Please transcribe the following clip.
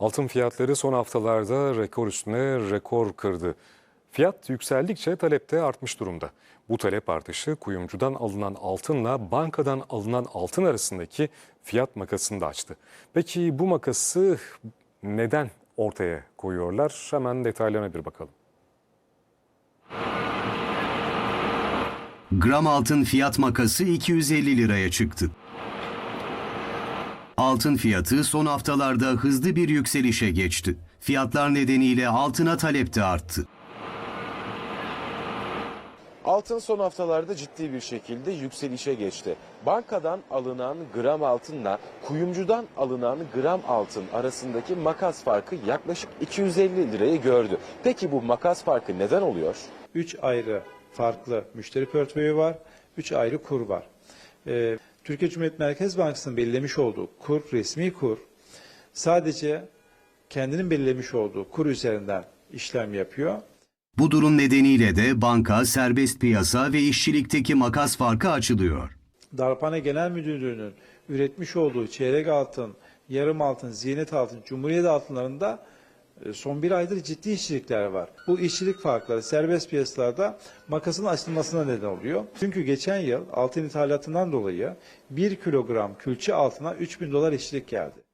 Altın fiyatları son haftalarda rekor üstüne rekor kırdı. Fiyat yükseldikçe talep de artmış durumda. Bu talep artışı kuyumcudan alınan altınla bankadan alınan altın arasındaki fiyat makasını da açtı. Peki bu makası neden ortaya koyuyorlar? Hemen detaylarına bir bakalım. Gram altın fiyat makası 250 liraya çıktı. Altın fiyatı son haftalarda hızlı bir yükselişe geçti. Fiyatlar nedeniyle altına talep de arttı. Altın son haftalarda ciddi bir şekilde yükselişe geçti. Bankadan alınan gram altınla kuyumcudan alınan gram altın arasındaki makas farkı yaklaşık 250 lirayı gördü. Peki bu makas farkı neden oluyor? 3 ayrı farklı müşteri portföyü var, 3 ayrı kur var. Ee, Türkiye Cumhuriyet Merkez Bankası'nın belirlemiş olduğu kur, resmi kur, sadece kendinin belirlemiş olduğu kur üzerinden işlem yapıyor. Bu durum nedeniyle de banka serbest piyasa ve işçilikteki makas farkı açılıyor. Darphane Genel Müdürlüğü'nün üretmiş olduğu çeyrek altın, yarım altın, ziynet altın, cumhuriyet altınlarında son bir aydır ciddi işçilikler var. Bu işçilik farkları serbest piyasalarda makasın açılmasına neden oluyor. Çünkü geçen yıl altın ithalatından dolayı 1 kilogram külçe altına 3000 dolar işçilik geldi.